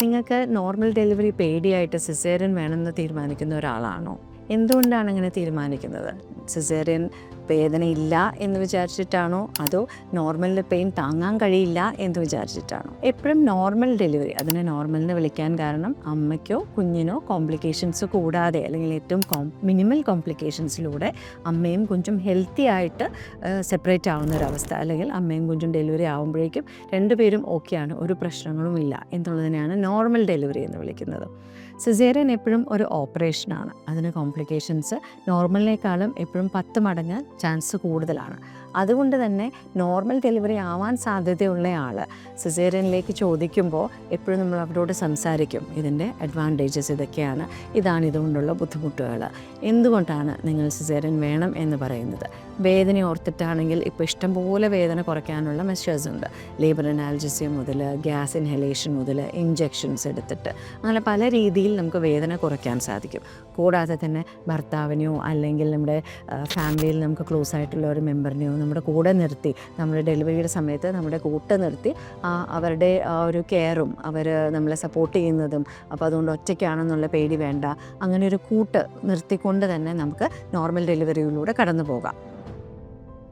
നിങ്ങൾക്ക് normal delivery പേടിയായിട്ട് caesarean വേണമെന്ന് തീരുമാനിക്കുന്ന ഒരാളാണോ? എന്തുകൊണ്ടാണ് അങ്ങനെ തീരുമാനിക്കുന്നത്? സിസേറിയൻ വേദനയില്ല എന്ന് വിചാരിച്ചിട്ടാണോ? അതോ നോർമലിൽ പെയിൻ താങ്ങാൻ കഴിയില്ല എന്ന് വിചാരിച്ചിട്ടാണോ? എപ്പോഴും നോർമൽ ഡെലിവറി അതിനെ നോർമലിന് വിളിക്കാൻ കാരണം അമ്മയ്ക്കോ കുഞ്ഞിനോ കോംപ്ലിക്കേഷൻസ് കൂടാതെ അല്ലെങ്കിൽ ഏറ്റവും കോം മിനിമൽ കോംപ്ലിക്കേഷൻസിലൂടെ അമ്മയും കുഞ്ഞും ഹെൽത്തി ആയിട്ട് സെപ്പറേറ്റ് ആവുന്ന ഒരവസ്ഥ അല്ലെങ്കിൽ അമ്മയും കുഞ്ഞും ഡെലിവറി ആകുമ്പോഴേക്കും രണ്ടുപേരും ഓക്കെയാണ് ഒരു പ്രശ്നങ്ങളും ഇല്ല എന്നുള്ളതിനെയാണ് നോർമൽ ഡെലിവറി എന്ന് വിളിക്കുന്നത്. സിസേറിയൻ എപ്പോഴും ഒരു ഓപ്പറേഷനാണ് അതിന് കോംപ്ലിക്കേഷൻസ് നോർമലിനേക്കാളും എപ്പോഴും പത്ത് മടങ്ങ് ചാൻസ് കൂടുതലാണ്. അതുകൊണ്ട് തന്നെ നോർമൽ ഡെലിവറി ആവാൻ സാധ്യതയുള്ള ആൾ സിസേറിയനിലേക്ക് ചോദിക്കുമ്പോൾ എപ്പോഴും നമ്മൾ അവരോട് സംസാരിക്കും. ഇതിന്റെ അഡ്വാന്റേജസ് ഇതൊക്കെയാണ്. ഇതാണ് ഇതുകൊണ്ടുള്ള ബുദ്ധിമുട്ടുകൾ എന്തുകൊണ്ടാണ് നിങ്ങൾ സിസേറിയൻ വേണം എന്ന് പറയുന്നത്? വേദന ഓർത്തിട്ടാണെങ്കിൽ ഇപ്പോൾ ഇഷ്ടംപോലെ വേദന കുറയ്ക്കാനുള്ള മെഷേഴ്സ് ഉണ്ട്. ലേബർ അനാൽജസിയ മുതൽ ഗ്യാസ് ഇൻഹലേഷൻ മുതൽ ഇഞ്ചെക്ഷൻസ് എടുത്തിട്ട്. അങ്ങനെ പല രീതിയിൽ നമുക്ക് വേദന കുറയ്ക്കാൻ സാധിക്കും. കൂടാതെ തന്നെ ഭർത്താവിനെയോ അല്ലെങ്കിൽ നമ്മുടെ ഫാമിലിയിൽ നമുക്ക് ക്ലോസ് ആയിട്ടുള്ള ഒരു മെമ്പറിനെയോ നമ്മുടെ കൂടെ നിർത്തി നമ്മുടെ ഡെലിവറിയുടെ സമയത്ത് നമ്മുടെ കൂടെ നിർത്തി അവരുടെ ആ ഒരു കെയറും അവർ നമ്മളെ സപ്പോർട്ട് ചെയ്യുന്നതും അപ്പോൾ അതുകൊണ്ട് ഒറ്റയ്ക്കാണെന്നുള്ള പേടി വേണ്ട. അങ്ങനെ ഒരു കൂട്ട് നിർത്തിക്കൊണ്ട് തന്നെ നമുക്ക് നോർമൽ ഡെലിവറിയിലൂടെ കടന്നു പോകാം